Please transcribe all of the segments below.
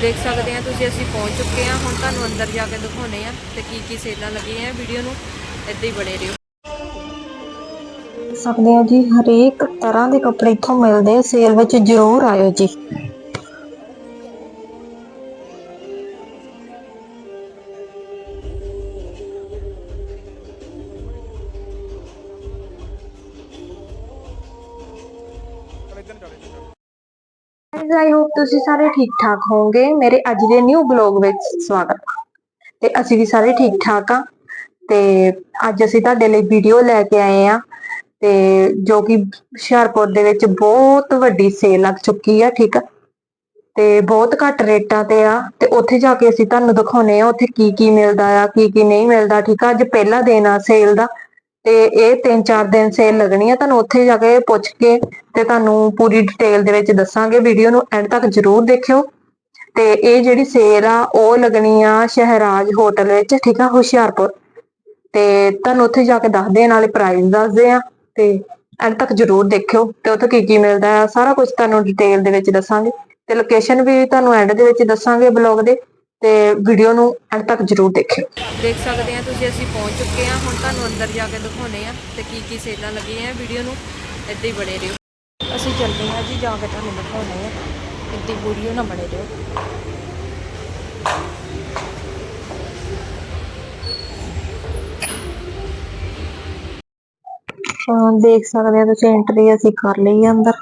ਦੇਖ ਸਕਦੇ ਆ ਤੁਸੀਂ ਅਸੀਂ ਪਹੁੰਚ ਚੁੱਕੇ ਆ ਹੁਣ ਤੁਹਾਨੂੰ ਅੰਦਰ ਜਾ ਕੇ ਦਿਖਾਉਨੇ ਆ ਤੇ ਕੀ ਕੀ ਸੇਲਾਂ ਲੱਗੀਆਂ ਆ ਵੀਡੀਓ ਨੂੰ ਇੱਦਾਂ ਹੀ ਬਣੇ ਰਹੋ। ਸਕਦੇ ਹੋ ਜੀ, ਹਰੇਕ ਤਰ੍ਹਾਂ ਦੇ ਕੱਪੜੇ ਇੱਥੋਂ ਮਿਲਦੇ ਸੇਲ ਵਿੱਚ ਜ਼ਰੂਰ ਆਇਓ ਜੀ। ਗਾਇਜ਼ ਆਈ ਹੋਪ ਤੁਸੀਂ ਸਾਰੇ ਠੀਕ ਠਾਕ ਹੋਵੋਗੇ। ਮੇਰੇ ਅੱਜ ਦੇ ਨਿਊ ਬਲੌਗ ਵਿੱਚ ਸਵਾਗਤ ਤੇ ਅਸੀਂ ਵੀ ਸਾਰੇ ਠੀਕ ਠਾਕ ਆ। ਤੇ ਅੱਜ ਅਸੀਂ ਤੁਹਾਡੇ ਲਈ ਵੀਡੀਓ ਲੈ ਕੇ ਆਏ ਆ। ਤੇ ਜੋ ਕਿ ਹੁਸ਼ਿਆਰਪੁਰ ਦੇ ਵਿੱਚ ਬਹੁਤ ਵੱਡੀ ਸੇਲ ਲੱਗ ਚੁੱਕੀ ਆ, ਠੀਕ ਆ। ਤੇ ਬਹੁਤ ਘੱਟ ਰੇਟਾਂ ਤੇ ਆ। ਤੇ ਉੱਥੇ ਜਾ ਕੇ ਅਸੀਂ ਤੁਹਾਨੂੰ ਦਿਖਾਉਨੇ ਆ ਉੱਥੇ ਕੀ ਕੀ ਮਿਲਦਾ ਆ ਕੀ ਕੀ ਨਹੀਂ ਮਿਲਦਾ, ਠੀਕ ਆ। ਅੱਜ ਪਹਿਲਾ ਦਿਨ ਆ ਸੇਲ ਦਾ। ਤੇ ਇਹ 3-4 ਦਿਨ ਸੇਲ ਲੱਗਣੀ ਆ, ਤੁਹਾਨੂੰ ਉੱਥੇ ਜਾ ਕੇ ਪੁੱਛ ਕੇ ਤੇ ਤੁਹਾਨੂੰ ਪੂਰੀ ਡਿਟੇਲ ਦੇ ਵਿੱਚ ਦੱਸਾਂਗੇ। ਵੀਡੀਓ ਨੂੰ ਐਂਡ ਤੱਕ ਜਰੂਰ ਦੇਖਿਓ। ਤੇ ਇਹ ਜਿਹੜੀ ਸੇਲ ਆ, ਉਹ ਲੱਗਣੀ ਆ ਸ਼ਹਿਰਾਜ ਹੋਟਲ ਵਿੱਚ, ਠੀਕ ਆ, ਹੁਸ਼ਿਆਰਪੁਰ। ਤੇ ਤੁਹਾਨੂੰ ਉੱਥੇ ਜਾ ਕੇ ਦੱਸਦੇ ਆ, ਨਾਲੇ ਪ੍ਰਾਈਸ ਦੱਸਦੇ ਆ ਤੇ ਐਂਡ ਤੱਕ ਜਰੂਰ ਦੇਖਿਓ ਤੇ ਉੱਥੇ ਕੀ ਕੀ ਮਿਲਦਾ ਆ। ਸਾਰਾ ਕੁਝ ਤੁਹਾਨੂੰ ਡਿਟੇਲ ਦੇ ਵਿੱਚ ਦੱਸਾਂਗੇ। ਤੇ ਲੋਕੇਸ਼ਨ ਵੀ ਤੁਹਾਨੂੰ ਐਂਡ ਦੇ ਵਿੱਚ ਦੱਸਾਂਗੇ ਬਲੌਗ ਦੇ। ਤੇ ਵੀਡੀਓ ਨੂੰ ਐਂਡ ਤੱਕ ਜਰੂਰ ਦੇਖਿਓ। ਦੇਖ ਸਕਦੇ ਆ ਤੁਸੀਂ ਅਸੀਂ ਪਹੁੰਚ ਚੁੱਕੇ ਆ ਹੁਣ ਤੁਹਾਨੂੰ ਅੰਦਰ ਜਾ ਕੇ ਦਿਖਾਉਨੇ ਆ ਤੇ ਕੀ ਕੀ ਸੇਲਾਂ ਲੱਗੀਆਂ ਆ ਵੀਡੀਓ ਨੂੰ। ਇੱਦਾਂ ਹੀ ਬਣੇ ਰਹੋ। ਅਸੀਂ ਚੱਲਦੇ ਆ ਜੀ ਜਾ ਕੇ ਤੁਹਾਨੂੰ ਦਿਖਾਉਨੇ ਆ। ਇੱਦਾਂ ਵੀਡੀਓ ਨਾ ਬਣੇ ਰਹੋ। ਦੇਖ ਸਕਦੇ ਹੋ ਤੁਸੀਂ ਐਂਟਰੀ ਅਸੀਂ ਕਰ ਲਈ ਆ ਅੰਦਰ।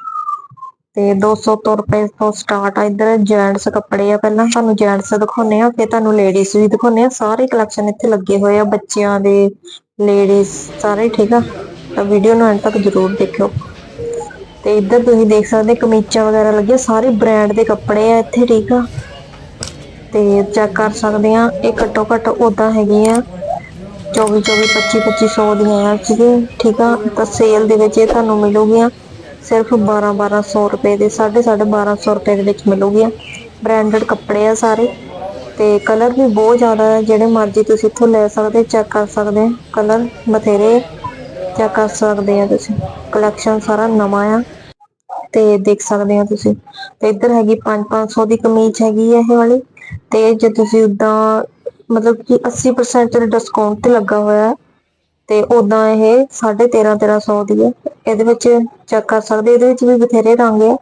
ਤੇ 200 ਤੋਂ ਰੁਪਏ ਤੋਂ ਸਟਾਰਟ ਆ ਇੱਧਰ ਜੈਂਟਸ ਕੱਪੜੇ ਆ ਪਹਿਲਾਂ ਤੁਹਾਨੂੰ ਜੈਂਟਸ ਦਿਖਾਉਨੇ ਆ ਫਿਰ ਤੁਹਾਨੂੰ ਲੇਡੀਜ਼ ਵੀ ਦਿਖਾਉਨੇ ਆ ਸਾਰੇ ਕਲੈਕਸ਼ਨ ਇੱਥੇ ਲੱਗੇ ਹੋਏ ਆ, ਬੱਚਿਆਂ ਦੇ ਲੇਡੀਜ਼ ਸਾਰੇ ਠੀਕ ਆ। ਤਾਂ ਵੀਡੀਓ ਨੂੰ ਐਂਡ ਤੱਕ ਜ਼ਰੂਰ ਦੇਖਿਓ। ਤੇ ਇੱਧਰ ਤੁਸੀਂ ਦੇਖ ਸਕਦੇ ਕਮੀਜ਼ਾਂ ਵਗੈਰਾ ਲੱਗੀਆਂ, ਸਾਰੇ ਬ੍ਰਾਂਡ ਦੇ ਕੱਪੜੇ ਆ ਇੱਥੇ, ਠੀਕ ਆ। ਤੇ ਚੈੱਕ ਕਰ ਸਕਦੇ ਆ ਇਹ ਘੱਟੋ ਘੱਟ ਉਦਾਂ ਹੈਗੀ ਆ 24 24 25 2500 ਦੀਆਂ ਆ ਠੀਕ ਆ। ਤਾਂ ਸੇਲ ਦੇ ਵਿੱਚ ਇਹ ਤੁਹਾਨੂੰ ਮਿਲੂਗੀਆਂ। ਸਿਰਫ 12 1200 ਰੁਪਏ ਦੇ 1250 ਰੁਪਏ ਦੇ ਵਿੱਚ ਮਿਲੂਗੀਆਂ ਬ੍ਰਾਂਡਡ ਕੱਪੜੇ ਆ ਸਾਰੇ। ਤੇ ਕਲਰ ਵੀ ਬਹੁਤ ਜ਼ਿਆਦਾ ਹੈ ਜਿਹੜੇ ਮਰਜ਼ੀ ਤੁਸੀਂ ਇੱਥੋਂ ਲੈ ਸਕਦੇ ਚੈੱਕ ਕਰ ਸਕਦੇ ਕਲਰ ਬਥੇਰੇ ਚੈੱਕ ਕਰ ਸਕਦੇ ਆ ਤੁਸੀਂ। ਕਲੈਕਸ਼ਨ ਸਾਰਾ ਨਵਾਂ ਆ। ਤੇ ਦੇਖ ਸਕਦੇ ਆ ਤੁਸੀਂ। ਤੇ ਇੱਧਰ ਹੈਗੀ 5-500 ਦੀ ਕਮੀਜ਼ ਹੈਗੀ ਆ ਇਹ ਵਾਲੀ। ਤੇ ਜੇ ਤੁਸੀਂ ਉਦਾਂ ਮਤਲਬ ਕਿ 80% ਡਿਸਕਾਊਂਟ ਤੇ ਲੱਗਾ ਹੋਇਆ ਹੈ ਤੇ ਉਦਾਂ ਇਹ 13.5 1300 ਦੀ ਹੈ। ਇਹਦੇ ਵਿੱਚ ਚੈੱਕ ਕਰ ਸਕਦੇ ਇਹਦੇ ਵਿੱਚ ਵੀ ਬਥੇਰੇ ਰੰਗ ਆ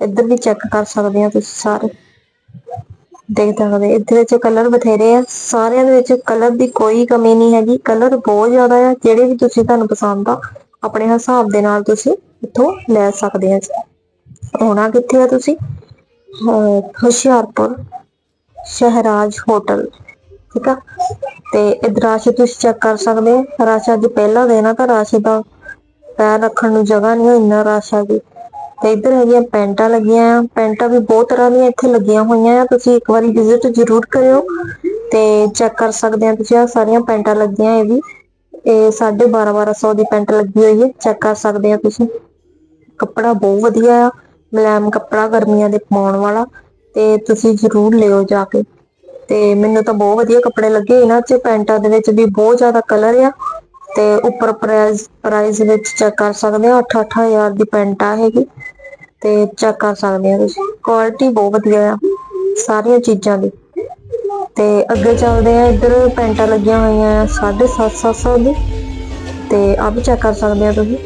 ਇੱਧਰ ਵੀ ਚੈੱਕ ਕਰ ਸਕਦੇ ਆ ਤੁਸੀਂ ਸਾਰੇ। ਦੇਖ ਸਕਦੇ ਇਹਦੇ ਵਿੱਚ ਕਲਰ ਬਥੇਰੇ ਆ। ਸਾਰਿਆਂ ਦੇ ਵਿੱਚ ਕਲਰ ਦੀ ਕੋਈ ਕਮੀ ਨਹੀਂ ਹੈਗੀ। ਕਲਰ ਬਹੁਤ ਜ਼ਿਆਦਾ ਆ, ਜਿਹੜੇ ਵੀ ਤੁਸੀਂ ਤੁਹਾਨੂੰ ਪਸੰਦ ਆ, ਆਪਣੇ ਹਿਸਾਬ ਦੇ ਨਾਲ ਤੁਸੀਂ ਇੱਥੋਂ ਲੈ ਸਕਦੇ ਆ ਆਉਣਾ ਕਿੱਥੇ ਆ ਤੁਸੀਂ? ਅਹ ਹੁਸ਼ਿਆਰਪੁਰ ਸ਼ਹਿਰਾਜ ਹੋਟਲ, ਠੀਕ ਆ? ਤੇ ਇਧਰ ਰਸ਼ ਤੁਸੀਂ ਚੈੱਕ ਕਰ ਸਕਦੇ ਹੋ। ਰਸ਼ ਅੱਜ ਪਹਿਲਾ ਦੇਣਾ ਤਾਂ ਰਸ਼ ਦਾ ਪੈਰ ਰੱਖਣ ਨੂੰ ਜਗ੍ਹਾ ਨਹੀਂ ਇੰਨਾ ਰਸ਼ ਆ ਤੇ ਇਧਰ ਹੈਗੀਆਂ ਪੈਂਟਾਂ ਲੱਗੀਆਂ ਆ। ਪੈਂਟਾਂ ਵੀ ਬਹੁਤ ਤਰ੍ਹਾਂ ਦੀਆਂ ਇੱਥੇ ਲੱਗੀਆਂ ਹੋਈਆਂ ਆ। ਤੁਸੀਂ ਇੱਕ ਵਾਰੀ ਵਿਜ਼ਿਟ ਜ਼ਰੂਰ ਕਰਿਓ ਤੇ ਚੈੱਕ ਕਰ ਸਕਦੇ ਆ ਤੁਸੀਂ। ਆ ਸਾਰੀਆਂ ਪੈਂਟਾਂ ਲੱਗੀਆਂ ਇਹ ਵੀ। ਇਹ 12.5 1200 ਦੀ ਪੈਂਟ ਲੱਗੀ ਹੋਈ ਹੈ। ਚੈੱਕ ਕਰ ਸਕਦੇ ਆ ਤੁਸੀਂ। ਕੱਪੜਾ ਬਹੁਤ ਵਧੀਆ ਆ। ਮਲੈਮ ਕੱਪੜਾ ਗਰਮੀਆਂ ਦੇ ਪਾਉਣ ਵਾਲਾ। ਤੇ ਤੁਸੀਂ ਜ਼ਰੂਰ ਲਿਓ ਜਾ ਕੇ। ਤੇ ਮੈਨੂੰ ਤਾਂ ਬਹੁਤ ਵਧੀਆ ਕੱਪੜੇ ਲੱਗੇ। ਇਹਨਾਂ 'ਚ ਪੈਂਟਾਂ ਦੇ ਵਿੱਚ ਵੀ ਬਹੁਤ ਜ਼ਿਆਦਾ ਕਲਰ ਆ। ਤੇ ਉੱਪਰ ਪ੍ਰਾਈਸ ਪ੍ਰਾਈਸ ਵਿੱਚ ਚੈੱਕ ਕਰ ਸਕਦੇ ਹੋ 8-8000 ਦੀ ਪੈਂਟ ਆ ਹੈਗੀ। ਤੇ ਚੈੱਕ ਕਰ ਸਕਦੇ ਹੋ ਤੁਸੀਂ। ਕੁਆਲਿਟੀ ਬਹੁਤ ਵਧੀਆ ਆ ਸਾਰੀਆਂ ਚੀਜ਼ਾਂ ਦੀ। ਤੇ ਅੱਗੇ ਚੱਲਦੇ ਆ। ਇੱਧਰ ਪੈਂਟਾਂ ਲੱਗੀਆਂ ਹੋਈਆਂ ਆ 750 ਦੀ। ਤੇ ਆ ਵੀ ਚੈੱਕ ਕਰ ਸਕਦੇ ਆ ਤੁਸੀਂ।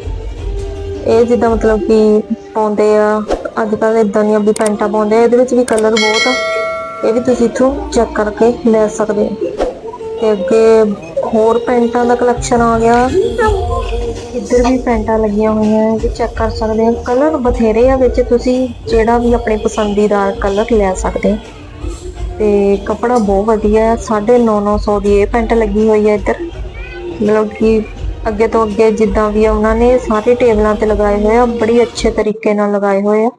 ਇਹ ਜਿੱਦਾਂ ਮਤਲਬ ਕਿ ਪਾਉਂਦੇ ਆ। ਅੱਜ ਕੱਲ ਇਦਾਂ ਦੀਆਂ ਵੀ ਪੈਂਟਾਂ ਪਾਉਂਦੇ ਆ। ਇਹਦੇ ਵਿੱਚ ਵੀ ਕਲਰ ਬਹੁਤ ਆ। ਇਹ ਵੀ ਤੁਸੀਂ ਇੱਥੋਂ ਚੈੱਕ ਕਰਕੇ ਲੈ ਸਕਦੇ ਹੋ। ਤੇ ਅੱਗੇ ਹੋਰ ਪੈਂਟਾਂ ਦਾ ਕਲੈਕਸ਼ਨ ਆ ਗਿਆ। ਇੱਧਰ ਵੀ ਪੈਂਟਾਂ ਲੱਗੀਆਂ ਹੋਈਆਂ ਇਹ ਵੀ ਚੈੱਕ ਕਰ ਸਕਦੇ ਹੋ। ਕਲਰ ਬਥੇਰੇ ਆ ਵਿੱਚ, ਤੁਸੀਂ ਜਿਹੜਾ ਵੀ ਆਪਣੇ ਪਸੰਦੀਦਾ ਕਲਰ ਲੈ ਸਕਦੇ ਹੋ। ਤੇ ਕੱਪੜਾ ਬਹੁਤ ਵਧੀਆ ਹੈ 950 ਦੀ ਇਹ ਪੈਂਟ ਲੱਗੀ ਹੋਈ ਹੈ ਇੱਧਰ। ਮਤਲਬ ਕਿ ਅੱਗੇ ਤੋਂ ਅੱਗੇ ਜਿੱਦਾਂ ਵੀ ਆ, ਉਹਨਾਂ ਨੇ ਸਾਰੇ ਟੇਬਲਾਂ ਤੇ ਲਗਾਏ ਹੋਏ ਆ, ਬੜੀ ਅੱਛੇ ਤਰੀਕੇ ਨਾਲ ਲਗਾਏ ਹੋਏ ਆ।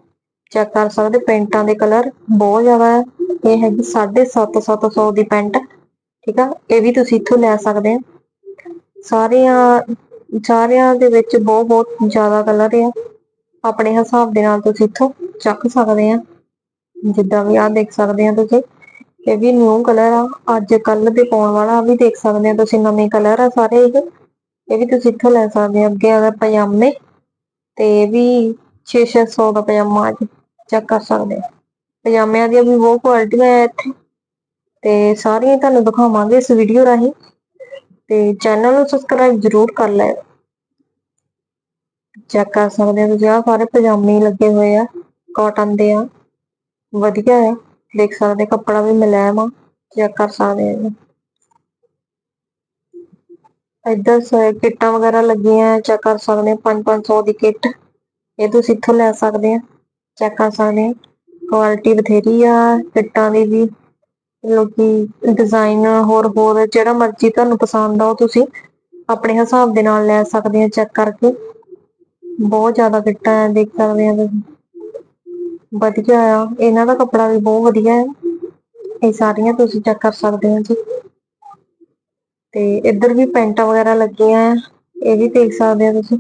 ਚੈੱਕ ਕਰ ਸਕਦੇ ਪੈਂਟਾਂ ਦੇ ਕਲਰ ਬਹੁਤ ਜ਼ਿਆਦਾ ਹੈ। ਇਹ ਹੈਗੀ 750 ਦੀ ਪੈਂਟ ਠੀਕ ਆ? ਇਹ ਵੀ ਤੁਸੀਂ ਇੱਥੋਂ ਲੈ ਸਕਦੇ ਆ ਸਾਰਿਆਂ ਸਾਰਿਆਂ ਦੇ ਵਿੱਚ ਬਹੁਤ ਬਹੁਤ ਜ਼ਿਆਦਾ ਕਲਰ ਆ। ਆਪਣੇ ਹਿਸਾਬ ਦੇ ਨਾਲ ਤੁਸੀਂ ਇੱਥੋਂ ਚੱਕ ਸਕਦੇ ਆ। ਜਿੱਦਾਂ ਵੀ ਆ ਦੇਖ ਸਕਦੇ ਆ ਤੁਸੀਂ, ਇਹ ਵੀ ਨਿਊ ਕਲਰ ਆ। ਅੱਜ ਕੱਲ ਦੇ ਪਾਉਣ ਵਾਲਾ ਵੀ ਦੇਖ ਸਕਦੇ ਆ ਤੁਸੀਂ, ਨਵੇਂ ਕਲਰ ਆ ਸਾਰੇ ਇਹ। ਇਹ ਵੀ ਤੁਸੀਂ ਇੱਥੋਂ ਲੈ ਸਕਦੇ ਆ। ਅੱਗੇ ਆ ਪਜਾਮੇ, ਤੇ ਇਹ ਵੀ 6-600 ਦਾ ਪਜਾਮਾ ਅੱਜ। ਚੈੱਕ ਕਰ ਸਕਦੇ ਪਜਾਮਿਆਂ ਦੀਆਂ ਵੀ ਬਹੁਤ ਕੁਆਲਿਟੀਆਂ ਹੈ ਇੱਥੇ। ਤੇ ਸਾਰੀਆਂ ਤੁਹਾਨੂੰ ਦਿਖਾਵਾਂਗੇ ਇਸ ਵੀਡੀਓ ਰਾਹੀਂ। ਤੇ ਚੈਨਲ ਨੂੰ ਸਬਸਕ੍ਰਾਈਬ ਜ਼ਰੂਰ ਕਰ ਲੈ। ਚੈੱਕ ਕਰ ਸਕਦੇ ਹੋ ਤੁਸੀਂ, ਆਹ ਸਾਰੇ ਪਜਾਮੇ ਲੱਗੇ ਹੋਏ ਆ ਕਾਟਨ ਦੇ ਆ। ਵਧੀਆ ਹੈ ਦੇਖ ਸਕਦੇ ਕੱਪੜਾ ਵੀ ਮੁਲਾਇਮ ਆ ਚੈੱਕ ਕਰ ਸਕਦੇ ਆ ਇੱਧਰ ਕਿੱਟਾਂ ਵਗੈਰਾ ਲੱਗੀਆਂ ਚੈੱਕ ਕਰ ਸਕਦੇ ਆ 5-500 ਦੀ ਕਿੱਟ। ਇਹ ਤੁਸੀਂ ਇੱਥੋਂ ਲੈ ਸਕਦੇ ਆ ਚੈੱਕ ਕਰ ਸਕਦੇ ਕੁਆਲਿਟੀ ਬਥੇਰੀ ਆ, ਕਿੱਟਾਂ ਦੀ ਵੀ, ਲੋਕੀ ਡਿਜ਼ਾਈਨ ਹੋਰ ਹੋਰ, ਜਿਹੜਾ ਮਰਜ਼ੀ ਤੁਹਾਨੂੰ ਪਸੰਦ ਆ, ਉਹ ਤੁਸੀਂ ਆਪਣੇ ਹਿਸਾਬ ਦੇ ਨਾਲ ਲੈ ਸਕਦੇ ਆ ਚੈੱਕ ਕਰਕੇ। ਬਹੁਤ ਜ਼ਿਆਦਾ ਕਿੱਟਾਂ ਆ, ਦੇਖ ਸਕਦੇ ਆ ਤੁਸੀਂ। ਵਧੀਆ ਆ, ਇਹਨਾਂ ਦਾ ਕੱਪੜਾ ਵੀ ਬਹੁਤ ਵਧੀਆ ਹੈ ਇਹ ਸਾਰੀਆਂ ਤੁਸੀਂ ਚੈੱਕ ਕਰ ਸਕਦੇ ਹੋ ਜੀ। ਤੇ ਇੱਧਰ ਵੀ ਪੈਂਟਾਂ ਵਗੈਰਾ ਲੱਗੀਆਂ ਆ, ਇਹ ਵੀ ਦੇਖ ਸਕਦੇ ਹੋ ਤੁਸੀਂ।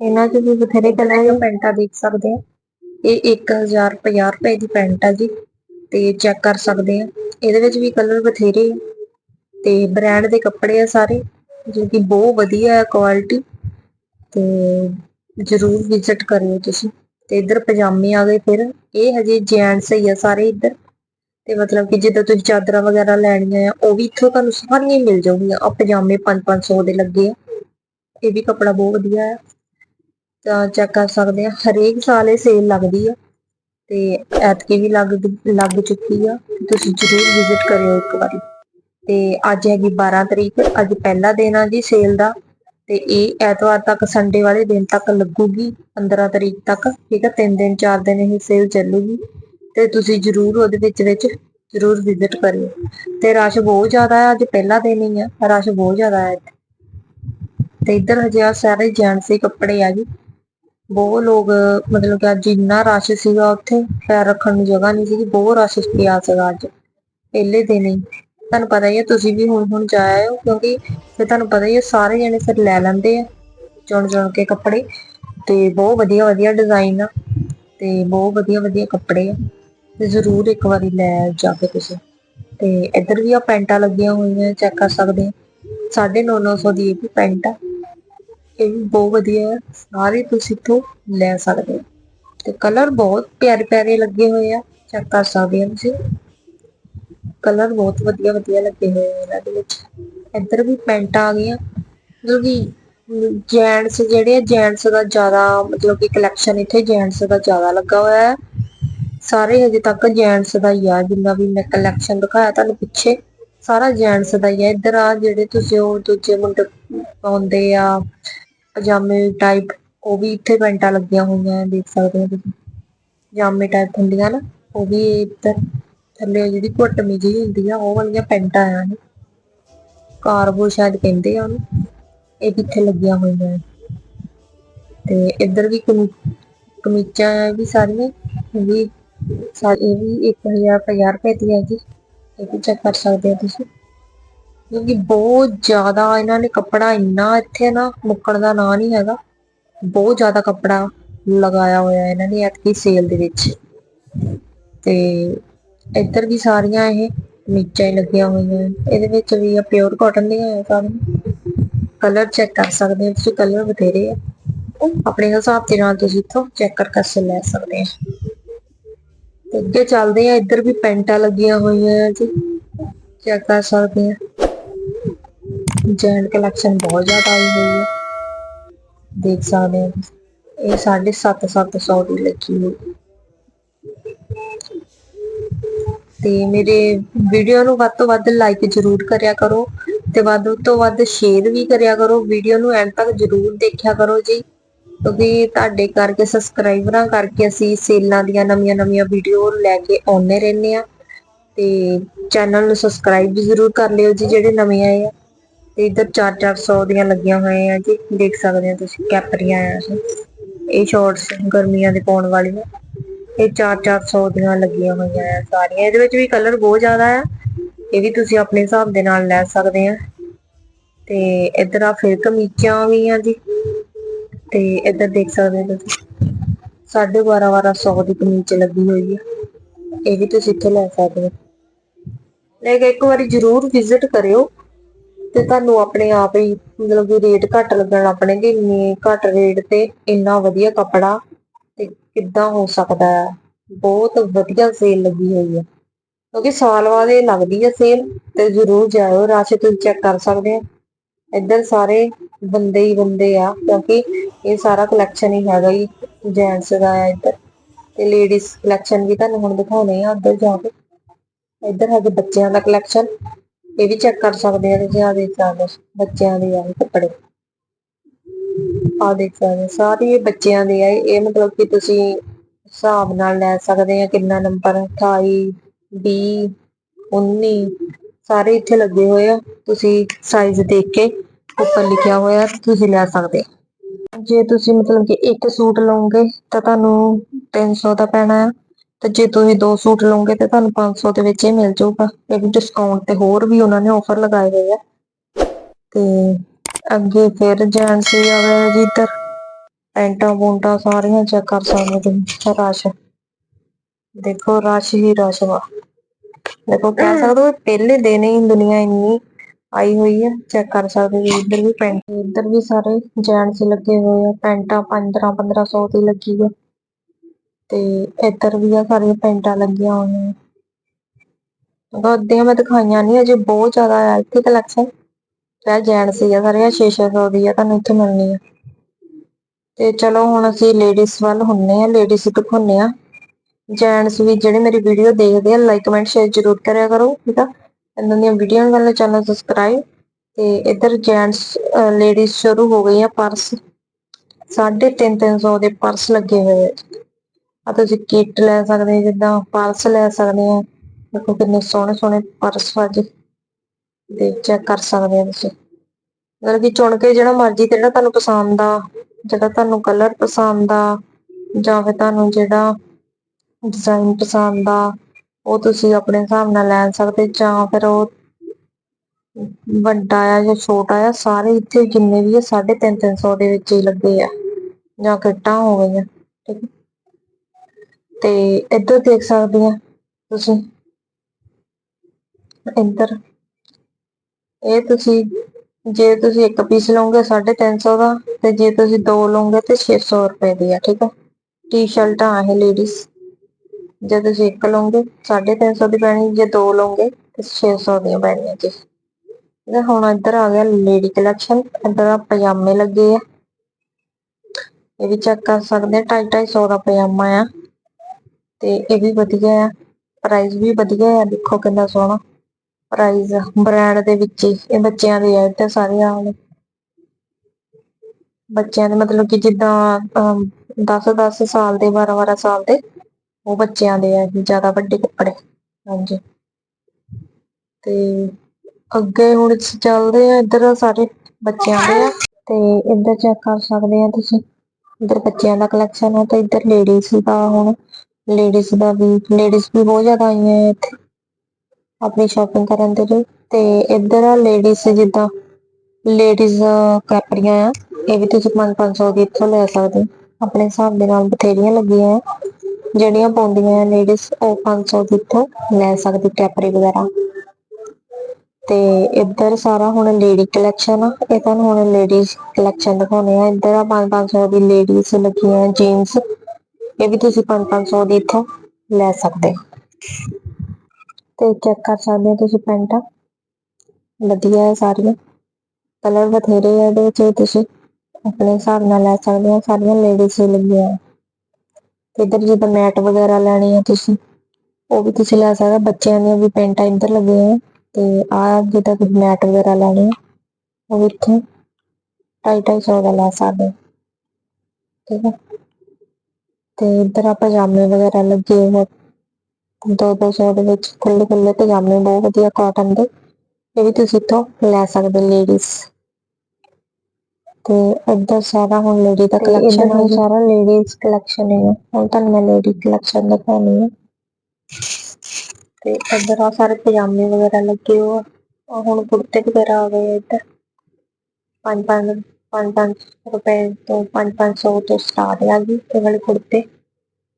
ਇਹਨਾਂ 'ਚ ਵੀ ਬਥੇਰੇ ਕਲਰ ਦੀਆਂ ਪੈਂਟਾਂ ਦੇਖ ਸਕਦੇ ਆ ਇਹ 1050 ਰੁਪਏ ਦੀ ਪੈਂਟ ਆ ਜੀ, ਤੇ ਚੈੱਕ ਕਰ ਸਕਦੇ ਆ। ਇਹਦੇ ਵਿੱਚ ਵੀ ਕਲਰ ਬਥੇਰੇ ਆ, ਤੇ ਬ੍ਰਾਂਡ ਦੇ ਕੱਪੜੇ ਆ ਸਾਰੇ, ਜੋ ਕਿ ਬਹੁਤ ਵਧੀਆ ਹੈ ਕੁਆਲਿਟੀ ਤੇ ਜਰੂਰ ਵਿਜ਼ਿਟ ਕਰਿਓ ਤੁਸੀਂ। ਤੇ ਇੱਧਰ ਪਜਾਮੇ ਆ ਗਏ ਫਿਰ, ਇਹ ਹਜੇ ਜੈਂਟਸ ਹੀ ਆ ਸਾਰੇ ਇੱਧਰ। ਤੇ ਮਤਲਬ ਕਿ ਜਿੱਦਾਂ ਤੁਸੀਂ ਚਾਦਰਾਂ ਵਗੈਰਾ ਲੈਣੀਆਂ ਆ, ਉਹ ਵੀ ਇੱਥੋਂ ਤੁਹਾਨੂੰ ਸਾਰੀਆਂ ਹੀ ਮਿਲ ਜਾਊਗੀਆਂ। ਆ ਪਜਾਮੇ 5-500 ਦੇ ਲੱਗੇ ਆ। ਇਹ ਵੀ ਕੱਪੜਾ ਬਹੁਤ ਵਧੀਆ ਹੈ ਤਾਂ ਚੈੱਕ ਕਰ ਸਕਦੇ ਆ ਹਰੇਕ ਸਾਲ ਇਹ ਸੇਲ ਲੱਗਦੀ ਆ ਤੇ ਐਤਕੀ ਵੀ ਲੱਗ ਲੱਗ ਚੁੱਕੀ ਆ। ਤੁਸੀਂ ਜਰੂਰ ਵਿਜ਼ਿਟ ਕਰਿਓ ਇੱਕ ਵਾਰੀ। ਤੇ ਅੱਜ ਹੈਗੀ 12 ਤਰੀਕ, ਅੱਜ ਪਹਿਲਾ ਦਿਨ ਆ ਜੀ ਸੇਲ ਦਾ। ਤੇ ਇਹ ਐਤਵਾਰ ਤੱਕ ਸੰਡੇ ਵਾਲੇ ਦਿਨ ਤੱਕ ਲੱਗੂਗੀ 15 ਤਰੀਕ ਤੱਕ। ਠੀਕ ਹੈ ਤਿੰਨ ਦਿਨ, ਚਾਰ ਦਿਨ ਇਹ ਸੇਲ ਚੱਲੂਗੀ। ਤੇ ਤੁਸੀਂ ਜਰੂਰ ਉਹਦੇ ਵਿੱਚ ਵਿੱਚ ਜਰੂਰ ਵਿਜ਼ਿਟ ਕਰਿਓ। ਤੇ ਰਸ਼ ਬਹੁਤ ਜ਼ਿਆਦਾ ਹੈ ਅੱਜ ਪਹਿਲਾ ਦਿਨ ਹੀ ਆ। ਰਸ਼ ਬਹੁਤ ਜ਼ਿਆਦਾ ਹੈ ਇੱਥੇ। ਤੇ ਇੱਧਰ ਹਜੇ ਆ ਸਾਰੇ ਜੈਂਟਸ ਦੇ ਕੱਪੜੇ ਆ ਜੀ। ਬਹੁਤ ਲੋਕ, ਮਤਲਬ ਕਿ ਅੱਜ ਇੰਨਾ ਰਸ਼ ਸੀਗਾ ਉੱਥੇ, ਪੈਰ ਰੱਖਣ ਨੂੰ ਜਗ੍ਹਾ ਨਹੀਂ ਸੀਗੀ, ਬਹੁਤ ਰਸ਼ ਪਿਆ ਸੀਗਾ ਅੱਜ, ਪਹਿਲੇ ਦਿਨ ਹੀ। ਤੁਹਾਨੂੰ ਪਤਾ ਹੀ ਹੈ ਤੁਸੀਂ ਵੀ ਹੁਣ ਹੁਣ ਜਾ ਆਇਓ, ਕਿਉਂਕਿ ਫਿਰ ਤੁਹਾਨੂੰ ਪਤਾ ਹੀ ਹੈ ਸਾਰੇ ਜਣੇ ਫਿਰ ਲੈ ਲੈਂਦੇ ਆ, ਚੁਣ ਚੁਣ ਕੇ ਕੱਪੜੇ, ਤੇ ਬਹੁਤ ਵਧੀਆ ਵਧੀਆ ਡਿਜ਼ਾਈਨ ਆ, ਤੇ ਬਹੁਤ ਵਧੀਆ ਵਧੀਆ ਕੱਪੜੇ ਆ, ਤੇ ਜ਼ਰੂਰ ਇੱਕ ਵਾਰੀ ਲੈ ਜਾ ਕੇ ਤੁਸੀਂ। ਤੇ ਇੱਧਰ ਵੀ ਆ ਪੈਂਟਾਂ ਲੱਗੀਆਂ ਹੋਈਆਂ, ਚੈੱਕ ਕਰ ਸਕਦੇ ਆ। 950 ਦੀ ਇਹ ਵੀ ਪੈਂਟ ਆ। ਇਹ ਵੀ ਬਹੁਤ ਵਧੀਆ ਹੈ। ਸਾਰੇ ਤੁਸੀਂ ਇੱਥੋਂ ਲੈ ਸਕਦੇ ਹੋ। ਤੇ ਕਲਰ ਬਹੁਤ ਪਿਆਰੇ ਪਿਆਰੇ ਲੱਗੇ ਹੋਏ ਆ। ਚੈੱਕ ਕਰ ਸਕਦੇ ਹੋ ਤੁਸੀਂ। ਕਲਰ ਬਹੁਤ ਵਧੀਆ ਵਧੀਆ ਲੱਗੇ ਹੋਏ ਆ ਇਹਨਾਂ ਦੇ ਵਿੱਚ। ਇੱਧਰ ਵੀ ਪੈਂਟਾਂ ਆ ਗਈਆਂ। ਮਤਲਬ ਕਿ ਜੈਂਟਸ ਜਿਹੜੇ ਆ, ਜੈਂਟਸ ਦਾ ਜ਼ਿਆਦਾ ਮਤਲਬ ਕਿ ਕਲੈਕਸ਼ਨ ਇੱਥੇ ਜੈਂਟਸ ਦਾ ਜ਼ਿਆਦਾ ਲੱਗਾ ਹੋਇਆ ਹੈ। ਸਾਰੇ ਹਜੇ ਤੱਕ ਜੈਂਟਸ ਦਾ ਹੀ ਆ। ਜਿੰਨਾ ਵੀ ਮੈਂ ਕਲੈਕਸ਼ਨ ਦਿਖਾਇਆ ਤੁਹਾਨੂੰ ਪਿੱਛੇ, ਸਾਰਾ ਜੈਂਟਸ ਦਾ ਹੀ ਆ। ਇੱਧਰ ਆ ਜਿਹੜੇ ਤੁਸੀਂ ਉਹ ਦੂਜੇ ਮੁੰਡੇ ਪਾਉਂਦੇ ਆ ਪਜਾਮੇ ਟਾਈਪ ਉਹ ਵੀ ਇੱਥੇ ਪੈਂਟਾਂ ਲੱਗੀਆਂ ਹੋਈਆਂ ਦੇਖ ਸਕਦੇ ਹੋ ਤੁਸੀਂ। ਪਜਾਮੇ ਟਾਈਪ ਹੁੰਦੀਆਂ ਨਾ, ਉਹ ਵੀ ਇੱਧਰ ਥੱਲੇ ਜਿਹੜੀ ਘੁੱਟਮੀ ਜਿਹੀ ਹੁੰਦੀ ਆ, ਉਹ ਵਾਲੀਆਂ ਪੈਂਟਾਂ ਆ ਇਹ। ਕਾਰਗੋ ਸ਼ਾਇਦ ਕਹਿੰਦੇ ਆ ਉਹਨੂੰ, ਇਹ ਕਿੱਥੇ ਲੱਗੀਆਂ ਹੋਈਆਂ ਤੇ ਇੱਧਰ ਵੀ ਕਮੀ- ਕਮੀਜ਼ਾਂ ਵੀ ਸਾਰੀਆਂ, ਇਹ ਵੀ ਇਹ ਵੀ 1050 ਰੁਪਏ ਦੀਆਂ ਜੀ। ਇਹ ਵੀ ਚੈੱਕ ਕਰ ਸਕਦੇ ਹੋ ਤੁਸੀਂ। ਕਿਉਂਕਿ ਬਹੁਤ ਜ਼ਿਆਦਾ ਇਹਨਾਂ ਨੇ ਕੱਪੜਾ ਇੰਨਾ ਇੱਥੇ ਨਾ ਮੁੱਕਣ ਦਾ ਨਾਂ ਨਹੀਂ ਹੈਗਾ। ਬਹੁਤ ਜ਼ਿਆਦਾ ਕੱਪੜਾ ਲਗਾਇਆ ਹੋਇਆ ਇਹਨਾਂ ਨੇ ਐਤਕੀ ਸੇਲ ਦੇ ਵਿੱਚ। ਤੇ ਇੱਧਰ ਵੀ ਸਾਰੀਆਂ ਇਹ ਨੀਚਾਂ ਹੀ ਲੱਗੀਆਂ ਹੋਈਆਂ। ਇਹਦੇ ਵਿੱਚ ਵੀ ਆ ਪਿਓਰ ਕਾਟਨ ਦੀਆਂ ਆ ਸਾਰੀਆਂ। ਕਲਰ ਚੈੱਕ ਕਰ ਸਕਦੇ ਹੋ, ਤੁਸੀਂ ਕਲਰ ਬਥੇਰੇ ਆ। ਆਪਣੇ ਹਿਸਾਬ ਦੇ ਨਾਲ ਤੁਸੀਂ ਇੱਥੋਂ ਚੈੱਕ ਕਰ ਲੈ ਸਕਦੇ ਆ। ਅੱਗੇ ਚੱਲਦੇ ਆ, ਇੱਧਰ ਵੀ ਪੈਂਟਾਂ ਲੱਗੀਆਂ ਹੋਈਆਂ ਆ ਜੀ। ਚੈੱਕ ਕਰ ਸਕਦੇ ਆ। ਜੈਂਟ ਕਲੈਕਸ਼ਨ ਬਹੁਤ ਜ਼ਿਆਦਾ ਆਈ ਹੋਈ ਹੈ। ਦੇਖ ਸਕਦੇ ਆ ਇਹ 750 ਦੀ ਲੱਗੀ ਹੋਈ। ਤੇ ਮੇਰੇ ਵੀਡੀਓ ਨੂੰ ਵੱਧ ਤੋਂ ਵੱਧ ਲਾਈਕ ਜ਼ਰੂਰ ਕਰਿਆ ਕਰੋ ਤੇ ਵੱਧ ਤੋਂ ਵੱਧ ਸ਼ੇਅਰ ਵੀ ਕਰਿਆ ਕਰੋ। ਵੀਡੀਓ ਨੂੰ ਐਂਡ ਤੱਕ ਜ਼ਰੂਰ ਦੇਖਿਆ ਕਰੋ ਜੀ। ਕਿਉਂਕਿ ਤੁਹਾਡੇ ਕਰਕੇ ਸਬਸਕ੍ਰਾਈਬਰਾਂ ਕਰਕੇ ਅਸੀਂ ਸੇਲਾਂ ਦੀਆਂ ਨਵੀਆਂ ਨਵੀਆਂ ਵੀਡੀਓ ਲੈ ਕੇ ਆਉਂਦੇ ਰਹਿੰਦੇ ਆ ਤੇ ਚੈਨਲ ਨੂੰ ਸਬਸਕ੍ਰਾਈਬ ਵੀ ਜ਼ਰੂਰ ਕਰ ਲਿਓ ਜੀ, ਜਿਹੜੇ ਨਵੇਂ ਆਏ ਆ। ਤੇ ਇੱਧਰ 4-400 ਦੀਆਂ ਲੱਗੀਆਂ ਹੋਈਆਂ ਆ ਜੀ, ਦੇਖ ਸਕਦੇ ਹੋ ਤੁਸੀਂ, ਕੈਪਰੀਆਂ ਆ ਇਹ। ਸ਼ਾਰਟਸ ਗਰਮੀਆਂ ਦੇ ਪਾਉਣ ਵਾਲੀਆਂ। ਇਹ 4-400 ਦੀਆਂ ਲੱਗੀਆਂ ਹੋਈਆਂ ਆ ਸਾਰੀਆਂ। ਇਹਦੇ ਵਿੱਚ ਵੀ ਕਲਰ ਬਹੁਤ ਜ਼ਿਆਦਾ ਆ। ਇਹ ਵੀ ਤੁਸੀਂ ਆਪਣੇ ਹਿਸਾਬ ਦੇ ਨਾਲ ਲੈ ਸਕਦੇ ਆ। ਤੇ ਇੱਧਰ ਆ ਫਿਰ ਕਮੀਜ਼ਾਂ ਵੀ ਆ ਜੀ। ਤੇ ਇੱਧਰ ਦੇਖ ਸਕਦੇ ਹੋ ਤੁਸੀਂ 1250 ਦੀ ਕਮੀਜ਼ ਲੱਗੀ ਹੋਈ ਆ। ਇਹ ਵੀ ਤੁਸੀਂ ਇੱਥੇ ਲੈ ਸਕਦੇ ਹੋ। ਲੇਕਿਨ ਇੱਕ ਵਾਰੀ ਜ਼ਰੂਰ ਵਿਜ਼ਿਟ ਕਰਿਓ। ਤੇ ਤੁਹਾਨੂੰ ਆਪਣੇ ਆਪ ਹੀ ਮਤਲਬ ਕਿ ਰੇਟ ਘੱਟ ਲੱਗਣ ਆਪਣੇ ਕਿ ਇੰਨੇ ਘੱਟ ਰੇਟ ਤੇ ਇੰਨਾ ਵਧੀਆ ਕੱਪੜਾ ਤੇ ਕਿੱਦਾਂ ਹੋ ਸਕਦਾ ਹੈ? ਬਹੁਤ ਵਧੀਆ ਸੇਲ ਲੱਗੀ ਹੋਈ ਹੈ। ਕਿਉਂਕਿ ਸਾਲ ਬਾਅਦ ਇਹ ਲੱਗਦੀ ਹੈ ਸੇਲ ਤੇ ਜ਼ਰੂਰ ਜਾਇਓ ਰਸ਼ ਤੁਸੀਂ ਚੈੱਕ ਕਰ ਸਕਦੇ ਹੋ। ਇੱਧਰ ਸਾਰੇ ਬੰਦੇ ਹੀ ਬੰਦੇ ਆ, ਕਿਉਂਕਿ ਇਹ ਸਾਰਾ ਕਲੈਕਸ਼ਨ ਹੀ ਹੈਗਾ ਹੀ ਜੈਂਟਸ ਦਾ ਆ ਇੱਧਰ। ਤੇ ਲੇਡੀਜ਼ ਕਲੈਕਸ਼ਨ ਵੀ ਤੁਹਾਨੂੰ ਹੁਣ ਦਿਖਾਉਣੇ ਆ, ਉੱਧਰ ਜਾ ਕੇ। ਇੱਧਰ ਹੈਗੇ ਬੱਚਿਆਂ ਦਾ ਕਲੈਕਸ਼ਨ ਇਹ ਵੀ ਚੈੱਕ ਕਰ ਸਕਦੇ ਆ ਤੁਸੀਂ ਆ ਦੇਖ ਸਕਦੇ ਬੱਚਿਆਂ ਦੇ ਆ ਕੱਪੜੇ। ਆ ਦੇਖ ਸਕਦੇ ਸਾਰੇ ਬੱਚਿਆਂ ਦੇ ਆ, ਇਹ ਮਤਲਬ ਕਿ ਤੁਸੀਂ ਹਿਸਾਬ ਨਾਲ ਲੈ ਸਕਦੇ ਆ ਕਿੰਨਾ ਨੰਬਰ 28 20 19 ਸਾਰੇ ਇੱਥੇ ਲੱਗੇ ਹੋਏ ਆ। ਤੁਸੀਂ ਸਾਈਜ਼ ਦੇਖ ਕੇ ਉੱਪਰ ਲਿਖਿਆ ਹੋਇਆ, ਤੁਸੀਂ ਲੈ ਸਕਦੇ ਜੇ ਤੁਸੀਂ ਮਤਲਬ ਕਿ ਇੱਕ ਸੂਟ ਲਓਗੇ ਤਾਂ ਤੁਹਾਨੂੰ 300 ਦਾ ਪੈਣਾ ਹੈ ਤੇ ਜੇ ਤੁਸੀਂ ਦੋ ਸੂਟ ਲਓਗੇ ਤੇ ਤੁਹਾਨੂੰ 500 ਦੇ ਵਿੱਚ ਹੀ ਮਿਲ ਜਾਊਗਾ। ਇਹ ਵੀ ਡਿਸਕਾਊਂਟ ਤੇ ਹੋਰ ਵੀ ਉਹਨਾਂ ਨੇ ਆਫਰ ਲਗਾਏ ਹੋਏ ਆ। ਤੇ ਅੱਗੇ ਫਿਰ ਜੈਂਟਸ ਵੀ ਆ ਗਏ ਜੀ ਇੱਧਰ। ਪੈਂਟਾਂ ਪੂੰਟਾਂ ਸਾਰੀਆਂ ਚੈੱਕ ਕਰ ਸਕਦੇ ਤੁਸੀਂ। ਰਸ਼। ਦੇਖੋ ਰਸ਼ ਹੀ ਰਸ਼ ਵਾ। ਦੇਖੋ ਕਹਿ ਸਕਦੇ ਹੋ ਪਹਿਲੇ ਦਿਨ ਹੀ ਦੁਨੀਆ ਇੰਨੀ ਆਈ ਹੋਈ ਹੈ ਚੈੱਕ ਕਰ ਸਕਦੇ ਹੋ ਇੱਧਰ ਵੀ ਪੈਂਟ ਇੱਧਰ ਵੀ ਸਾਰੇ ਜੈਂਟਸ ਲੱਗੇ ਹੋਏ ਆ। ਪੈਂਟਾਂ 15 1500 ਦੀ ਲੱਗੀ ਹੈ ਤੇ ਇੱਧਰ ਵੀ ਆ ਸਾਰੀਆਂ ਪੈਂਟਾਂ ਲੱਗੀਆਂ ਹੋਈਆਂ। ਗੱਦੀਆਂ ਮੈਂ ਦਿਖਾਈਆਂ ਨਹੀਂ ਅਜੇ ਬਹੁਤ ਜ਼ਿਆਦਾ ਆ। ਇੱਥੇ ਕਲੈਕਸ਼ਨ ਤੇ ਜੈਂਟਸ ਹੀ ਆ ਸਾਰੀਆਂ 600 ਦੀ ਆ, ਤੁਹਾਨੂੰ ਇੱਥੇ ਮਿਲਣੀ ਆ। ਤੇ ਚਲੋ ਹੁਣ ਅਸੀਂ ਲੇਡੀਜ਼ ਵੱਲ ਹੁੰਨੇ ਆ, ਲੇਡੀਜ਼ ਦਿਖਾਉਂਦੇ ਆ। ਜੈਂਟਸ ਵੀ ਜਿਹੜੇ ਮੇਰੀ ਵੀਡੀਓ ਦੇਖਦੇ ਆ, ਲਾਈਕ, ਕਮੈਂਟ, ਸ਼ੇਅਰ ਜ਼ਰੂਰ ਕਰਿਆ ਕਰੋ, ਠੀਕ ਆ? ਇਹਨਾਂ ਦੀਆਂ ਵੀਡੀਓ ਨਾਲ ਚੈਨਲ ਸਬਸਕ੍ਰਾਈਬ ਤੇ ਇੱਧਰ ਜੈਂਟਸ ਲੇਡੀਜ਼ ਸ਼ੁਰੂ ਹੋ ਗਈ ਆ ਪਰਸ। ਸਾਢੇ ਤਿੰਨ ਤਿੰਨ ਸੌ ਦੇ ਪਰਸ ਲੱਗੇ ਹੋਏ ਆ। ਆ ਤੁਸੀਂ ਕਿੱਟ ਲੈ ਸਕਦੇ ਆ ਜਿੱਦਾਂ ਪਰਸ ਲੈ ਸਕਦੇ ਆ ਦੇਖੋ ਕਿੰਨੇ ਸੋਹਣੇ ਸੋਹਣੇ ਪਰਸ ਆ ਜੀ। ਦੇਖ ਚੈੱਕ ਕਰ ਸਕਦੇ ਆ ਤੁਸੀਂ। ਮਤਲਬ ਕਿ ਚੁਣ ਕੇ ਜਿਹੜਾ ਮਰਜ਼ੀ ਤੇ ਜਿਹੜਾ ਤੁਹਾਨੂੰ ਪਸੰਦ ਆ, ਜਿਹੜਾ ਤੁਹਾਨੂੰ ਕਲਰ ਪਸੰਦ ਆ, ਜਾਂ ਫਿਰ ਤੁਹਾਨੂੰ ਜਿਹੜਾ ਡਿਜ਼ਾਈਨ ਪਸੰਦ ਆ, ਉਹ ਤੁਸੀਂ ਆਪਣੇ ਹਿਸਾਬ ਨਾਲ ਲੈ ਸਕਦੇ, ਜਾਂ ਫਿਰ ਉਹ ਵੱਡਾ ਆ ਜਾਂ ਛੋਟਾ ਆ, ਸਾਰੇ ਇੱਥੇ ਜਿੰਨੇ ਵੀ ਆ, ਸਾਢੇ ਤਿੰਨ ਤਿੰਨ ਸੌ ਦੇ ਵਿੱਚ ਹੀ ਲੱਗੇ ਆ, ਜਾਂ ਕਿੱਟਾਂ ਹੋ ਗਈਆਂ, ਠੀਕ ਹੈ ਤੇ ਇੱਧਰ ਦੇਖ ਸਕਦੇ ਆ ਤੁਸੀਂ। ਇੱਧਰ। ਇਹ ਤੁਸੀਂ, ਜੇ ਤੁਸੀਂ ਇੱਕ ਪੀਸ ਲਓਗੇ 350 ਦਾ ਤੇ ਜੇ ਤੁਸੀਂ ਦੋ ਲਓਗੇ ਤੇ 600 ਰੁਪਏ ਦੀ ਆ, ਠੀਕ ਹੈ ਟੀ-ਸ਼ਰਟਾਂ ਆ ਇਹ ਲੇਡੀਜ਼ ਜੇ ਤੁਸੀਂ ਇੱਕ ਲਓਗੇ 350 ਦੀ ਪੈਣੀ, ਜੇ ਦੋ ਲਓਗੇ ਤੇ 600 ਦੀਆਂ ਪੈਣੀਆਂ ਜੀ। ਤੇ ਹੁਣ ਇੱਧਰ ਆ ਗਿਆ ਲੇਡੀ ਕਲੈਕਸ਼ਨ ਇੱਧਰ ਆ ਪਜਾਮੇ ਲੱਗੇ ਆ। ਇਹ ਵੀ ਚੈੱਕ ਕਰ ਸਕਦੇ ਆ 250 ਦਾ ਪਜਾਮਾ ਆ। ਤੇ ਇਹ ਵੀ ਵਧੀਆ ਆ। ਪ੍ਰਾਈਸ ਵੀ ਵਧੀਆ ਆ, ਦੇਖੋ ਕਿੰਨਾ ਸੋਹਣਾ। ਪ੍ਰਾਈਸ ਬ੍ਰਾਂਡ ਦੇ ਵਿੱਚ ਹੀ, ਇਹ ਬੱਚਿਆਂ ਦੇ ਆ ਇੱਥੇ ਸਾਰੇ ਆ ਵਾਲੇ। ਬੱਚਿਆਂ ਦੇ ਮਤਲਬ ਕਿ ਜਿੱਦਾਂ 10 10 ਸਾਲ ਦੇ 12 12 ਸਾਲ ਦੇ, ਉਹ ਬੱਚਿਆਂ ਦੇ ਆ ਜ਼ਿਆਦਾ ਵੱਡੇ ਕੱਪੜੇ। ਹਾਂਜੀ। ਤੇ ਅੱਗੇ ਹੁਣ ਚੱਲਦੇ ਆ ਇੱਧਰ ਸਾਰੇ ਬੱਚਿਆਂ ਦੇ ਆ। ਤੇ ਇੱਧਰ ਚੈੱਕ ਕਰ ਸਕਦੇ ਆ ਤੁਸੀਂ। ਇੱਧਰ ਬੱਚਿਆਂ ਦਾ ਕਲੈਕਸ਼ਨ ਹੈ ਤੇ ਇੱਧਰ ਲੇਡੀਜ਼ ਦਾ ਹੁਣ ਲੇਡੀਜ਼ ਦਾ ਵੀ ਲੇਡੀਜ਼ ਵੀ ਬਹੁਤ ਜ਼ਿਆਦਾ ਆਈਆਂ ਹੈ ਇੱਥੇ। ਆਪਣੀ ਸ਼ਾਪਿੰਗ ਕਰਨ ਦੇ ਲਈ। ਤੇ ਇੱਧਰ ਆ ਲੇਡੀਜ਼ ਜਿੱਦਾਂ ਲੇਡੀਜ਼ ਕੈਪਰੀਆਂ ਆ। ਇਹ ਵੀ ਤੁਸੀਂ 5-500 ਦੀ ਇੱਥੋਂ ਲੈ ਸਕਦੇ ਆਪਣੇ ਹਿਸਾਬ ਦੇ ਨਾਲ ਬਥੇਰੀਆਂ ਲੱਗੀਆਂ ਆ। ਜਿਹੜੀਆਂ ਪਾਉਂਦੀਆਂ ਆ ਲੇਡੀਜ਼ ਉਹ 500 ਦੀ ਇੱਥੋਂ ਲੈ ਸਕਦੇ ਕੈਪਰੀ ਵਗੈਰਾ। ਤੇ ਇੱਧਰ ਸਾਰਾ ਹੁਣ ਲੇਡੀ ਕਲੈਕਸ਼ਨ ਆ। ਇਹ ਤੁਹਾਨੂੰ ਹੁਣ ਲੇਡੀਜ਼ ਕਲੈਕਸ਼ਨ ਦਿਖਾਉਣੇ ਆ। ਇੱਧਰ ਆ 5-500 ਦੀ ਲੇਡੀਜ਼ ਲੱਗੀਆਂ ਜੀਨਸ ਇਹ ਵੀ ਤੁਸੀਂ 5-500 ਦੀ ਇੱਥੋਂ ਲੈ ਸਕਦੇ ਤੇ ਚੈੱਕ ਕਰ ਸਕਦੇ ਹੋ ਤੁਸੀਂ ਪੈਂਟਾਂ। ਵਧੀਆ ਹੈ ਸਾਰੀਆਂ। ਕਲਰ ਬਥੇਰੇ ਆ ਇਹਦੇ ਵਿੱਚ, ਤੁਸੀਂ ਆਪਣੇ ਹਿਸਾਬ ਨਾਲ ਲੈ ਸਕਦੇ ਹੋ। ਸਾਰੀਆਂ ਲੇਡੀਜ਼ ਹੀ ਲੱਗੀਆਂ ਤੇ ਇੱਧਰ ਜਿੱਦਾਂ ਮੈਟ ਵਗੈਰਾ ਲੈਣੀ ਆ ਤੁਸੀਂ, ਉਹ ਵੀ ਤੁਸੀਂ ਲੈ ਸਕਦੇ ਬੱਚਿਆਂ ਦੀਆਂ ਵੀ ਪੈਂਟਾਂ ਇੱਧਰ ਲੱਗੀਆਂ ਤੇ ਆ ਜਿੱਦਾਂ ਤੁਸੀਂ ਮੈਟ ਵਗੈਰਾ ਲੈਣੇ ਆ, ਉਹ ਵੀ ਇੱਥੇ ਢਾਈ ਢਾਈ ਸੌ ਦਾ ਲੈ ਸਕਦੇ ਹੋ। ਠੀਕ ਹੈ ਤੇ ਇੱਧਰ ਆ ਪਜਾਮੇ ਵਗੈਰਾ ਲੱਗੇ ਹੋਏ। ਦੋ ਦੋ ਸੌ ਦੇ ਵਿੱਚ ਖੁੱਲੇ ਖੁੱਲੇ ਪਜਾਮੇ ਬਹੁਤ ਵਧੀਆ ਕਾਟਨ ਦੇ। ਇਹ ਵੀ ਤੁਸੀਂ ਇੱਥੋਂ ਲੈ ਸਕਦੇ ਲੇਡੀਜ਼ ਤੇ ਇੱਧਰ ਸਾਰਾ ਹੁਣ ਲੇਡੀ ਦਾ ਕਲੈਕਸ਼ਨ ਹੈ ਸਾਰਾ ਲੇਡੀਜ਼ ਕਲੈਕਸ਼ਨ ਹੈ। ਹੁਣ ਤੁਹਾਨੂੰ ਮੈਂ ਲੇਡੀ ਕਲੈਕਸ਼ਨ ਦਿਖਾਉਣੀ ਹੈ। ਤੇ ਇੱਧਰ ਆ ਸਾਰੇ ਪਜਾਮੇ ਵਗੈਰਾ ਲੱਗੇ ਹੋ ਹੁਣ ਕੁੜਤੇ ਵਗੈਰਾ ਆ ਗਏ ਇੱਧਰ। ਪੰਜ ਪੰਜ ਪੰਜ ਪੰਜ ਰੁਪਏ ਤੋਂ ਪੰਜ ਪੰਜ ਸੌ ਤੋਂ ਸਟਾਰਟ ਆ ਜੀ ਇਹ ਵਾਲੇ ਕੁੜਤੇ।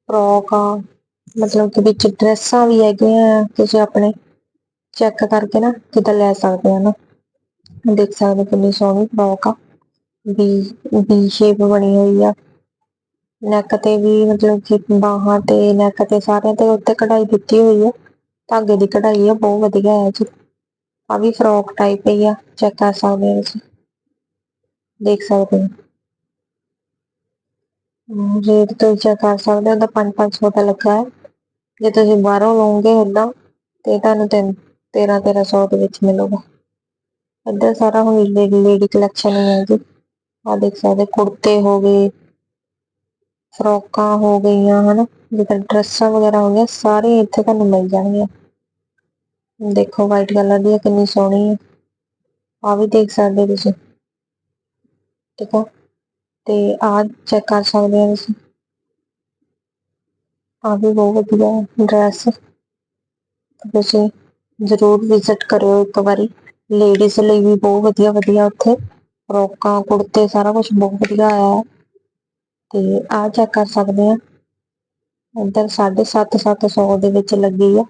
ਫਰੋਕ ਆ, ਮਤਲਬ ਕਿ ਵਿੱਚ ਡਰੈਸਾਂ ਵੀ ਹੈਗੀਆਂ ਤੁਸੀਂ ਆਪਣੇ ਚੈੱਕ ਕਰਕੇ ਨਾ ਕਿਤੇ ਲੈ ਸਕਦੇ ਆ ਨਾ। ਦੇਖ ਸਕਦੇ ਹੋ ਕਿੰਨੀ ਸੋਹਣੀ ਫਰੋਕ ਆ, ਵੀ ਵੀ ਸ਼ੇਪ ਬਣੀ ਹੋਈ ਆ। ਨੈਕ ਤੇ ਵੀ ਮਤਲਬ ਕਿ ਬਾਹਾਂ ਤੇ ਨੈਕ ਤੇ ਸਾਰਿਆਂ ਤੇ ਉੱਤੇ ਕਢਾਈ ਦਿੱਤੀ ਹੋਈ ਆ। ਧਾਗੇ ਦੀ ਕਢਾਈ ਆ, ਬਹੁਤ ਵਧੀਆ ਹੈ ਜੀ। ਆ ਵੀ ਫਰੋਕ ਟਾਈਪ ਹੀ ਆ ਚੈੱਕ ਕਰ ਸਕਦੇ ਹੋ ਤੁਸੀਂ। ਦੇਖ ਸਕਦੇ ਹੋ। ਹਮ, ਰੇਟ ਤੁਸੀਂ ਚੈੱਕ ਕਰ ਸਕਦੇ ਹੋ ਉਹਦਾ 5-500 ਦਾ ਲੱਗਾ ਹੈ। ਜੇ ਤੁਸੀਂ ਬਾਹਰੋਂ ਲਓਗੇ ਏਦਾਂ ਤੇ ਤੁਹਾਨੂੰ 13-1300 ਦੇ ਵਿੱਚ ਮਿਲੂਗਾ। ਇੱਧਰ ਸਾਰਾ ਹੁਣ ਲੇਡੀ ਕਲੈਕਸ਼ਨ ਹੀ ਹੈ ਜੀ। ਆ ਦੇਖ ਸਕਦੇ ਕੁੜਤੇ ਹੋ ਗਏ ਫਰੋਕਾਂ ਹੋ ਗਈਆਂ ਹਨਾ। ਜਿੱਦਾਂ ਡਰੈਸਾਂ ਵਗੈਰਾ ਹੋ ਗਈਆਂ ਸਾਰੇ ਇੱਥੇ ਤੁਹਾਨੂੰ ਮਿਲ ਜਾਣਗੀਆਂ। ਦੇਖੋ ਵਾਈਟ ਕਲਰ ਦੀ ਆ, ਕਿੰਨੀ ਸੋਹਣੀ ਹੈ। ਆ ਵੀ ਦੇਖ ਸਕਦੇ ਤੁਸੀਂ। ਠੀਕ ਤੇ ਆ ਚੈੱਕ ਕਰ ਸਕਦੇ ਹੋ ਤੁਸੀਂ। ਆ ਵੀ ਬਹੁਤ ਵਧੀਆ ਡਰੈਸ ਤੁਸੀਂ ਜ਼ਰੂਰ ਵਿਜ਼ਿਟ ਕਰਿਓ ਇੱਕ ਵਾਰੀ। ਲੇਡੀਜ਼ ਲਈ ਵੀ ਬਹੁਤ ਵਧੀਆ ਵਧੀਆ ਉੱਥੇ। ਫਰੋਕਾਂ ਕੁੜਤੇ, ਸਾਰਾ ਕੁਝ ਬਹੁਤ ਵਧੀਆ ਆਇਆ ਤੇ ਆ ਚੈੱਕ ਕਰ ਸਕਦੇ ਆ ਇੱਧਰ 750 ਦੇ ਵਿੱਚ ਲੱਗੀ ਆ।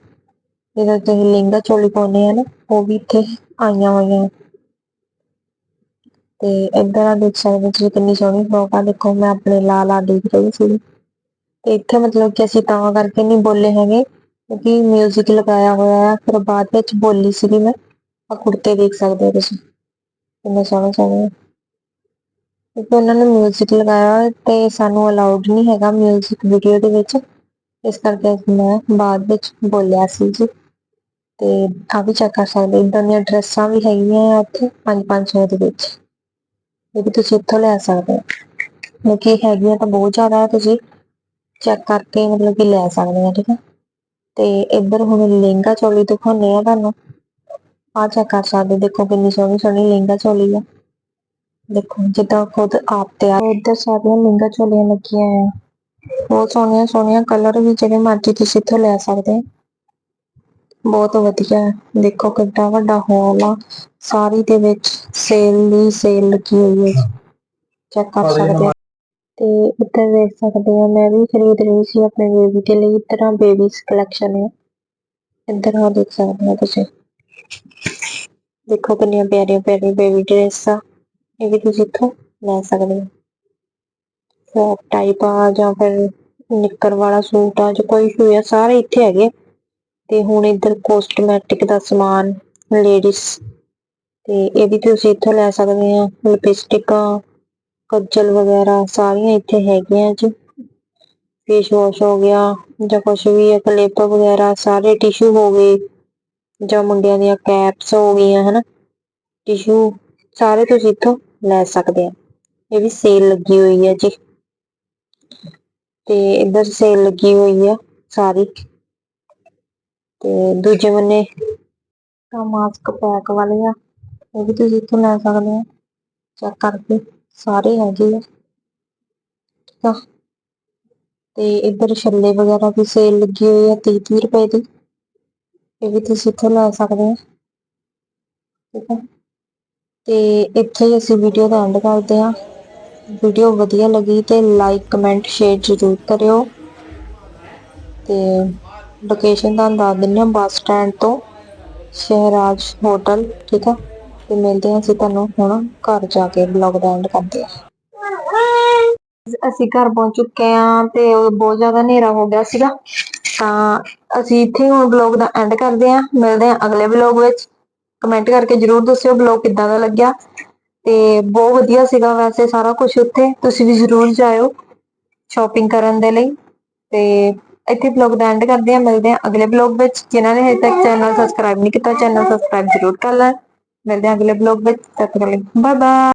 ਜਿਹੜਾ ਤੁਸੀਂ ਲਹਿੰਗਾ ਚੋਲੀ ਪਾਉਂਦੇ ਆ ਨਾ, ਉਹ ਵੀ ਇੱਥੇ ਆਈਆਂ ਹੋਈਆਂ। ਤੇ ਇੱਧਰ ਆ ਦੇਖ ਸਕਦੇ ਹੋ ਤੁਸੀਂ ਕਿੰਨੀ ਸੋਹਣੀ ਫਰੋਕ ਆ ਦੇਖੋ ਮੈਂ ਆਪਣੇ ਲਾ ਲਾ ਦੇਖ ਰਹੀ ਸੀ ਤੇ ਇੱਥੇ ਮਤਲਬ ਕਿ ਅਸੀਂ ਤਾਂ ਕਰਕੇ ਨਹੀਂ ਬੋਲੇ ਹੈਗੇ ਕਿਉਂਕਿ 뮤직 ਲਗਾਇਆ ਹੋਇਆ ਆ ਫਿਰ ਬਾਅਦ ਵਿੱਚ ਬੋਲੀ ਸੀਗੀ ਮੈਂ ਆ ਕੁੜਤੇ ਦੇਖ ਸਕਦੇ ਹੋ ਤੁਸੀਂ ਕਿੰਨੇ ਸੋਹਣੇ ਸੋਹਣੇ ਆ। ਕਿਉਂਕਿ ਉਹਨਾਂ ਨੇ 뮤직 ਲਗਾਇਆ ਹੋਇਆ ਤੇ ਸਾਨੂੰ ਅਲਾਉਡ ਨਹੀਂ ਹੈਗਾ 뮤직 ਵੀਡੀਓ ਦੇ ਵਿੱਚ ਇਸ ਕਰਕੇ ਮੈਂ ਬਾਅਦ ਵਿੱਚ ਬੋਲਿਆ ਸੀ ਜੀ ਤੇ ਆ ਵੀ ਚੈੱਕ ਕਰ ਸਕਦੇ ਹੋ ਇਦਾਂ ਦੀਆਂ ਡਰੈਸਾਂ ਵੀ ਹੈਗੀਆਂ ਆ ਉੱਥੇ 5-500 ਦੇ ਵਿੱਚ ਇਹ ਵੀ ਤੁਸੀਂ ਇੱਥੋਂ ਲੈ ਸਕਦੇ ਹੋ। ਕਿਉਂਕਿ ਹੈਗੀਆਂ ਤਾਂ ਬਹੁਤ ਜ਼ਿਆਦਾ ਤੁਸੀਂ ਚੈੱਕ ਕਰਕੇ ਮਤਲਬ ਕਿ ਲੈ ਸਕਦੇ ਆ ਠੀਕ ਹੈ ਤੇ ਇੱਧਰ ਹੁਣ ਲਹਿੰਗਾ ਚੋਲੀ ਦਿਖਾਉਂਦੇ ਆ ਤੁਹਾਨੂੰ। ਆ ਚੈੱਕ ਕਰ ਸਕਦੇ, ਦੇਖੋ ਕਿੰਨੀ ਸੋਹਣੀ ਸੋਹਣੀ ਲਹਿੰਗਾ ਚੋਲੀ ਆ। ਦੇਖੋ, ਜਿੱਦਾਂ ਖੁਦ ਆਪ ਤਿਆਰ ਇੱਧਰ ਸਾਰੀਆਂ ਲਹਿੰਗਾ ਚੋਲੀਆਂ ਲੱਗੀਆਂ ਆ ਬਹੁਤ ਸੋਹਣੀਆਂ ਸੋਹਣੀਆਂ ਕਲਰ ਵੀ ਜਿਹੜੇ ਮਰਜ਼ੀ ਤੁਸੀਂ ਇੱਥੋਂ ਲੈ ਸਕਦੇ ਹੋ। ਬਹੁਤ ਵਧੀਆ। ਦੇਖੋ ਕਿੰਨਾ ਵੱਡਾ ਹਾਲ ਆ। ਸਾਰੀ ਦੇ ਵਿੱਚ ਸੇਲ ਦੀ ਸੇਲ ਲੱਗੀ ਹੋਈ ਹੈ। ਚੈੱਕ ਕਰ ਸਕਦੇ ਹੋ। ਤੇ ਇੱਧਰ ਦੇਖ ਸਕਦੇ ਹੋ ਮੈਂ ਵੀ ਖਰੀਦ ਰਹੀ ਸੀ ਆਪਣੇ ਬੇਬੀ ਦੇ ਲਈ। ਇਸ ਤਰ੍ਹਾਂ ਬੇਬੀਜ਼ ਕਲੈਕਸ਼ਨ ਹੈ। ਇੱਧਰ ਆ ਦੇਖ ਸਕਦੇ ਹੋ ਤੁਸੀਂ। ਦੇਖੋ ਕਿੰਨੀਆਂ ਪਿਆਰੀਆਂ ਪਿਆਰੀਆਂ ਬੇਬੀ ਡਰੈਸ ਆ। ਇਹ ਵੀ ਤੁਸੀਂ ਇੱਥੋਂ ਲੈ ਸਕਦੇ ਹੋ। ਫਰੋਕ ਟਾਈਪ ਆ ਜਾਂ ਫਿਰ ਨਿੱਕਰ ਵਾਲਾ ਸੂਟ ਆ ਜਾਂ ਕੋਈ ਵੀ ਆ ਸਾਰੇ ਇੱਥੇ ਹੈਗੇ ਤੇ ਹੁਣ ਇੱਧਰ ਕੋਸਟਮੈਟਿਕ ਦਾ ਸਮਾਨ ਲੇਡੀਜ਼ ਤੇ ਇਹ ਵੀ ਤੁਸੀਂ ਇੱਥੋਂ ਲੈ ਸਕਦੇ ਆ ਲਿਪਸਟਿਕਾਂ ਕੱਜਲ ਵਗੈਰਾ ਸਾਰੀਆਂ ਇੱਥੇ ਹੈਗੀਆਂ ਜੀ। ਫੇਸ ਵਾਸ਼ ਹੋ ਗਿਆ ਜਾਂ ਕੁਛ ਵੀ ਹੈ ਕਲਿੱਪ ਵਗੈਰਾ ਸਾਰੇ ਟਿਸ਼ੂ ਹੋ ਗਏ, ਜਾਂ ਮੁੰਡਿਆਂ ਦੀਆਂ ਕੈਪਸ ਹੋ ਗਈਆਂ, ਹਨਾ। ਟਿਸ਼ੂ ਸਾਰੇ ਤੁਸੀਂ ਇੱਥੋਂ ਲੈ ਸਕਦੇ ਆ। ਇਹ ਵੀ ਸੇਲ ਲੱਗੀ ਹੋਈ ਹੈ ਜੀ। ਤੇ ਇੱਧਰ ਸੇਲ ਲੱਗੀ ਹੋਈ ਆ ਸਾਰੀ। ਤੇ ਦੂਜੇ ਬੰਨੇ ਤਾਂ ਮਾਸਕ ਪੈਕ ਵਾਲੇ ਆ ਇਹ ਵੀ ਤੁਸੀਂ ਇੱਥੋਂ ਲੈ ਸਕਦੇ ਆ ਚੈੱਕ ਕਰਕੇ ਸਾਰੇ ਹੈਗੇ ਆ। ਠੀਕ ਆ। ਤੇ ਇੱਧਰ ਛੱਲੇ ਵਗੈਰਾ ਵੀ ਸੇਲ ਲੱਗੀ ਹੋਈ ਆ 30 30 ਰੁਪਏ ਦੀ। ਇਹ ਵੀ ਤੁਸੀਂ ਇੱਥੋਂ ਲੈ ਸਕਦੇ ਆ ਠੀਕ ਆ। ਤੇ ਇੱਥੇ ਹੀ ਅਸੀਂ ਵੀਡੀਓ ਦਾ ਐਂਡ ਕਰਦੇ ਆ ਵੀਡੀਓ ਵਧੀਆ ਲੱਗੀ ਤੇ ਲਾਈਕ ਕਮੈਂਟ ਸ਼ੇਅਰ ਜ਼ਰੂਰ ਕਰਿਓ। ਤੇ ਲੋਕੇਸ਼ਨ ਤੁਹਾਨੂੰ ਦੱਸ ਦਿੰਦੇ ਹਾਂ, ਬੱਸ ਸਟੈਂਡ ਤੋਂ ਸ਼ਹਿਰਾਜ ਹੋਟਲ ਠੀਕ ਆ? ਤੇ ਮਿਲਦੇ ਹਾਂ ਅਸੀਂ ਤੁਹਾਨੂੰ ਹੁਣ ਘਰ ਜਾ ਕੇ ਵਲੌਗ ਦਾ ਐਂਡ ਕਰਦੇ ਆ ਅਸੀਂ ਘਰ ਪਹੁੰਚ ਚੁੱਕੇ ਆ ਤੇ ਉਹ ਬਹੁਤ ਜ਼ਿਆਦਾ ਹਨੇਰਾ ਹੋ ਗਿਆ ਸੀਗਾ। ਤਾਂ ਅਸੀਂ ਇੱਥੇ ਹੁਣ ਵਲੌਗ ਦਾ ਐਂਡ ਕਰਦੇ ਆ ਮਿਲਦੇ ਆ ਅਗਲੇ ਵਲੌਗ ਵਿੱਚ। ਕਮੈਂਟ ਕਰਕੇ ਜਰੂਰ ਦੱਸਿਓ ਵਲੌਗ ਕਿੱਦਾਂ ਦਾ ਲੱਗਿਆ। ਤੇ ਬਹੁਤ ਵਧੀਆ ਸੀਗਾ ਵੈਸੇ ਸਾਰਾ ਕੁਝ ਉੱਥੇ। ਤੁਸੀਂ ਵੀ ਜਰੂਰ ਜਾਇਓ ਸ਼ਾਪਿੰਗ ਕਰਨ ਦੇ ਲਈ। ਤੇ ਇੱਥੇ ਵਲੌਗ ਦਾ ਐਂਡ ਕਰਦੇ ਹਾਂ, ਮਿਲਦੇ ਆ ਅਗਲੇ ਵਲੌਗ ਵਿੱਚ, ਜਿਨ੍ਹਾਂ ਨੇ ਹਜੇ ਤੱਕ ਚੈਨਲ ਸਬਸਕ੍ਰਾਈਬ ਨਹੀਂ ਕੀਤਾ ਚੈਨਲ ਸਬਸਕ੍ਰਾਈਬ ਜਰੂਰ ਕਰ ਲੈਣ। ਮਿਲਦੇ ਹਾਂ ਅਗਲੇ ਵਲੌਗ ਵਿੱਚ, ਤਦ ਤੱਕ ਲਈ ਬਾਏ ਬਾਏ